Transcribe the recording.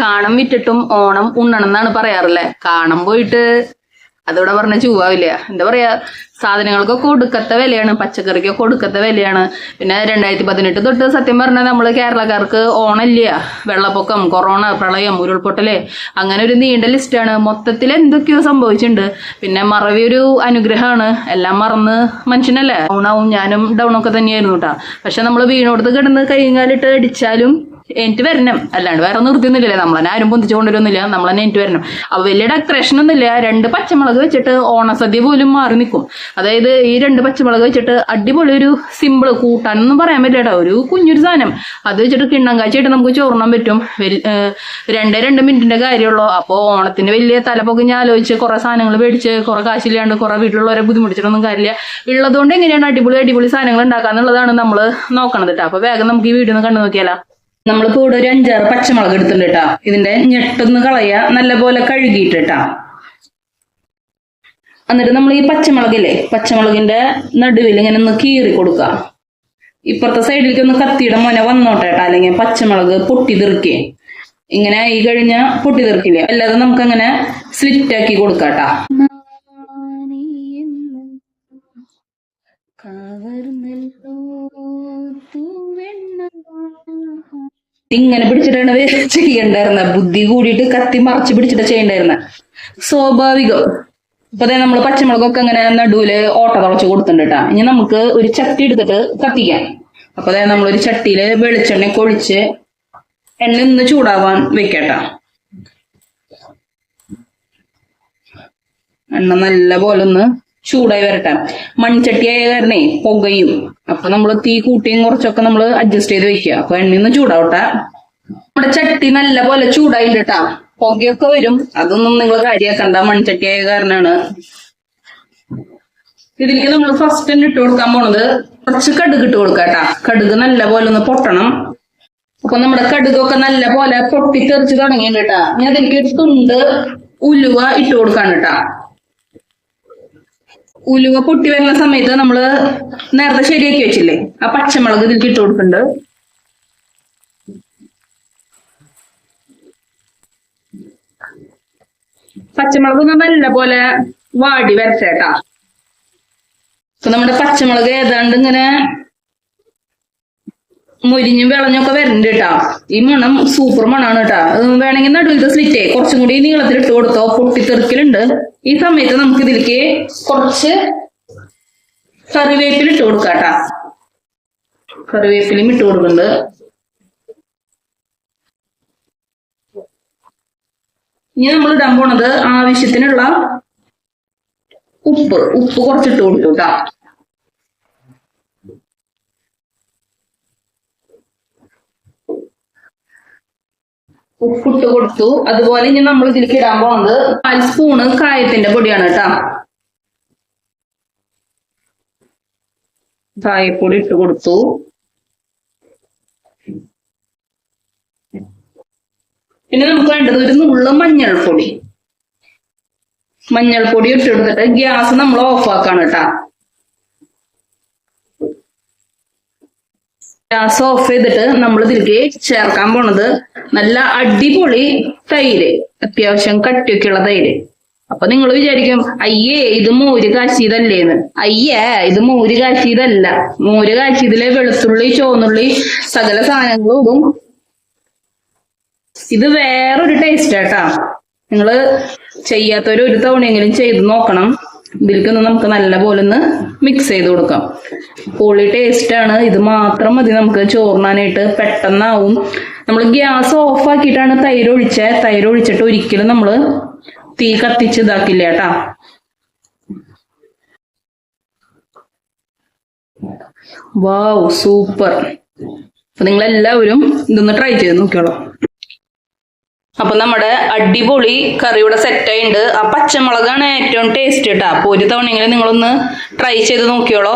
കാണം വിറ്റിട്ടും ഓണം ഉണ്ണണം എന്നാണ് പറയാറില്ലേ കാണം പോയിട്ട് അതോടെ പറഞ്ഞ ചൂവാവില്ല എന്താ പറയാ? സാധനങ്ങൾക്കൊക്കെ ഒടുക്കത്തെ വിലയാണ് പച്ചക്കറിക്കൊക്കെ ഒടുക്കത്തെ വിലയാണ്. പിന്നെ രണ്ടായിരത്തി പതിനെട്ട് തൊട്ട് സത്യം പറഞ്ഞാൽ നമ്മൾ കേരളക്കാർക്ക് ഓണമില്ല. വെള്ളപ്പൊക്കം കൊറോണ പ്രളയം ഉരുൾപൊട്ടൽ അങ്ങനെ ഒരു നീണ്ട ലിസ്റ്റാണ് മൊത്തത്തിൽ എന്തൊക്കെയോ സംഭവിച്ചിട്ടുണ്ട് പിന്നെ മറവി ഒരു അനുഗ്രഹമാണ്. എല്ലാം മറന്ന് മനുഷ്യനല്ലേ? ഓണാവും ഞാനും ഡൗണൊക്കെ തന്നെയായിരുന്നു കേട്ടോ പക്ഷെ നമ്മൾ വീണോടത്ത് കിടന്ന് കൈകാലിട്ട് അടിച്ചാലും എനിക്ക് വരണം. അല്ലാണ്ട് വേറെ നിർത്തിയൊന്നുമില്ല. നമ്മളെന്നെ ആരും പൊന്തിച്ചു കൊണ്ടുവരുന്നില്ല നമ്മൾ തന്നെ എനിക്ക് വരണം. അപ്പൊ വലിയ ഡെക്കറേഷൻ ഒന്നുമില്ല. രണ്ട് പച്ചമുളക് വെച്ചിട്ട് ഓണസദ്യ പോലും മാറി നിൽക്കും. അതായത് ഈ രണ്ട് പച്ചമുളക് വെച്ചിട്ട് അടിപൊളി ഒരു സിമ്പിൾ കൂട്ടാനൊന്നും പറയാൻ പറ്റില്ല ഒരു കുഞ്ഞൊരു സാധനം. അത് വെച്ചിട്ട് കിണ്ണം കാഴ്ചയായിട്ട് നമുക്ക് ചോറിനാൻ പറ്റും. രണ്ട് രണ്ടേ രണ്ട് മിനിറ്റിന്റെ കാര്യമുള്ളൂ. അപ്പോൾ ഓണത്തിന് വലിയ തലപ്പൊക്കെ ഞാൻ ആലോചിച്ച് കുറെ സാധനങ്ങൾ മേടിച്ച് കുറെ കാശില്ലാണ്ട് കുറെ വീട്ടിലുള്ളവരെ ബുദ്ധിമുട്ടിച്ചിട്ടൊന്നും കാര്യമില്ല. ഉള്ളതുകൊണ്ട് എങ്ങനെയാണ് അടിപൊളി അടിപൊളി സാധനങ്ങൾ ഉണ്ടാക്കാന്നുള്ളതാണ് നമ്മൾ നോക്കണത് കേട്ടോ അപ്പോൾ വേഗം നമുക്ക് ഈ വീഡിയോ ഒന്ന് കണ്ടു നോക്കിയാലോ? നമ്മളിപ്പോ ഇവിടെ ഒരു അഞ്ചാറ് പച്ചമുളക് എടുത്തിട്ടുണ്ട് കേട്ടാ. ഇതിന്റെ ഞെട്ടൊന്ന് കളയ നല്ലപോലെ കഴുകിയിട്ട് കേട്ടാ. എന്നിട്ട് നമ്മൾ ഈ പച്ചമുളകില്ലേ പച്ചമുളകിന്റെ നടുവിൽ ഇങ്ങനെ ഒന്ന് കീറി കൊടുക്കുക ഇപ്പുറത്തെ സൈഡിലേക്ക് ഒന്ന് കത്തിയുടെ മോനെ വന്നോട്ടെ കേട്ടാ അല്ലെങ്കിൽ പച്ചമുളക് പൊട്ടി തീർക്കേ ഇങ്ങനെ ആയി കഴിഞ്ഞ പൊട്ടി തീർക്കില്ലേ അല്ലാതെ നമുക്ക് അങ്ങനെ സ്ലിറ്റ് ആക്കി കൊടുക്കാം കേട്ടാ. ഇങ്ങനെ പിടിച്ചിട്ടാണ് ചെയ്യണ്ടായിരുന്ന. ബുദ്ധി കൂടിയിട്ട് കത്തി മറച്ചു പിടിച്ചിട്ട് ചെയ്യണ്ടായിരുന്ന. സ്വാഭാവികം. ഇപ്പൊ ദേ നമ്മൾ പച്ചമുളകൊക്കെ അങ്ങനെ നടുവിൽ ഓട്ട തുളച്ച് കൊടുത്തിട്ടുണ്ട് ഇനി നമുക്ക് ഒരു ചട്ടി എടുത്തിട്ട് കത്തിക്കാം. അപ്പൊ ദേ നമ്മളൊരു ചട്ടിയിൽ വെളിച്ചെണ്ണ കൊഴിച്ച് എണ്ണ ഒന്ന് ചൂടാവാൻ വെക്കട്ടാ എണ്ണ നല്ല പോലെ ഒന്ന് ചൂടായി വരട്ടെ. മൺചട്ടിയായ കാരണേ പുകയും. അപ്പൊ നമ്മൾ തീ കൂട്ടിയും കുറച്ചൊക്കെ നമ്മൾ അഡ്ജസ്റ്റ് ചെയ്ത് വെക്കുക. അപ്പൊ എണ്ണ ഒന്ന് ചൂടാവട്ടെ. നമ്മുടെ ചട്ടി നല്ല പോലെ കേട്ടാ പുകയൊക്കെ വരും. അതൊന്നും നിങ്ങൾ കാര്യാക്കണ്ട. മൺചട്ടിയായ കാരണാണ്. ഇതിലേക്ക് നമ്മൾ ഫസ്റ്റ് തന്നെ ഇട്ട് കൊടുക്കാൻ പോണത് കുറച്ച് കടുക് ഇട്ട് കൊടുക്കാം കടുക് നല്ല പോലെ ഒന്ന് പൊട്ടണം. അപ്പൊ നമ്മുടെ കടുകൊക്കെ നല്ല പോലെ പൊട്ടി തെറിച്ച് തുടങ്ങിയിട്ടുണ്ട് കേട്ടാ. ഞാൻ അതിലേക്ക് ഒരു തുണ്ട് ഉലുവ ഇട്ട് കൊടുക്കാണ് കേട്ടാ. ഉലുവ പൊട്ടി വരുന്ന സമയത്ത് നമ്മൾ നേരത്തെ ശരിയാക്കി വെച്ചില്ലേ? ആ പച്ചമുളക് ഇതിൽ ഇട്ട് കൊടുക്കുന്നുണ്ട് പച്ചമുളക് നല്ല പോലെ വാടി വരച്ചേട്ടാ അപ്പൊ നമ്മുടെ പച്ചമുളക് ഏതാണ്ട് ഇങ്ങനെ മുരിഞ്ഞും വിളഞ്ഞൊക്കെ വരുന്നുണ്ട് കേട്ടാ ഈ മണം സൂപ്പർ മണാണ് കേട്ടാ വേണമെങ്കിൽ നടുവിലത്തെ സ്ലിറ്റേ കുറച്ചും കൂടി നീളത്തിൽ ഇട്ട് കൊടുത്തോ. പൊട്ടിത്തെറിക്കലുണ്ട്. ഈ സമയത്ത് നമുക്ക് ഇതിലേക്ക് കുറച്ച് കറിവേപ്പില ഇട്ട് കൊടുക്കാം കേട്ടാ കറിവേപ്പിലയും ഇട്ട് കൊടുക്കുന്നുണ്ട്. ഇനി നമ്മൾ ഇടാൻ പോണത് ആവശ്യത്തിനുള്ള ഉപ്പ്. ഉപ്പ് കുറച്ചിട്ട് കേട്ടാ ഉപ്പിട്ട് കൊടുത്തു. അതുപോലെ ഇനി നമ്മൾ ഇതിലേക്ക് ഇടാൻ പോകുന്നത് കാൽ സ്പൂണ് കായത്തിന്റെ പൊടിയാണ് കേട്ടോ. കായപ്പൊടി ഇട്ട് കൊടുത്തു. പിന്നെ നമുക്ക് വേണ്ടത് ഒരു നുള്ള മഞ്ഞൾപ്പൊടി. മഞ്ഞൾപ്പൊടി ഇട്ട് കൊടുത്തിട്ട് ഗ്യാസ് നമ്മൾ ഓഫ് ആക്കാണ് കേട്ടാ. ഗ്യാസ് ഓഫ് ചെയ്തിട്ട് നമ്മൾ ഇതിലേക്ക് ചേർക്കാൻ പോണത് നല്ല അടിപൊളി തൈര്. അത്യാവശ്യം കട്ടിയൊക്കെയുള്ള തൈര്. അപ്പൊ നിങ്ങൾ വിചാരിക്കും അയ്യേ ഇത് മോര് കാച്ചിയതല്ലേന്ന്. അയ്യേ ഇത് മോര് കാച്ചിയതല്ല. മോര് കാച്ചിയതിലെ വെളുത്തുള്ളി ചോന്നുള്ളി സകല സാധനങ്ങളും ഇത് വേറൊരു ടേസ്റ്റ് ആട്ടാ. നിങ്ങൾ ചെയ്യാത്തവര് ഒരു തവണയെങ്കിലും ചെയ്ത് നോക്കണം. ഇതിലേക്കൊന്ന് നമുക്ക് നല്ല പോലെ ഒന്ന് മിക്സ് ചെയ്ത് കൊടുക്കാം. പൊളി ടേസ്റ്റ് ആണ്. ഇത് മാത്രം മതി നമുക്ക് ചോറിനാനായിട്ട്. പെട്ടെന്നാവും. നമ്മൾ ഗ്യാസ് ഓഫ് ആക്കിയിട്ടാണ് തൈര് ഒഴിച്ചത് തൈര് ഒഴിച്ചിട്ട് ഒരിക്കലും നമ്മൾ തീ കത്തിച്ച് ഇതാക്കില്ല കേട്ടാ. Wow super. അപ്പൊ നിങ്ങൾ എല്ലാവരും ഇതൊന്ന് ട്രൈ ചെയ്ത് നോക്കിയോളൂ അപ്പൊ നമ്മുടെ അടിപൊളി കറി ഇവിടെ സെറ്റ് ആയിണ്ട് ആ പച്ചമുളകാണ് ഏറ്റവും ടേസ്റ്റ് കേട്ടോ അപ്പൊ ഒരു തവണയെങ്കിലും നിങ്ങളൊന്ന് ട്രൈ ചെയ്ത് നോക്കിയോളൂ.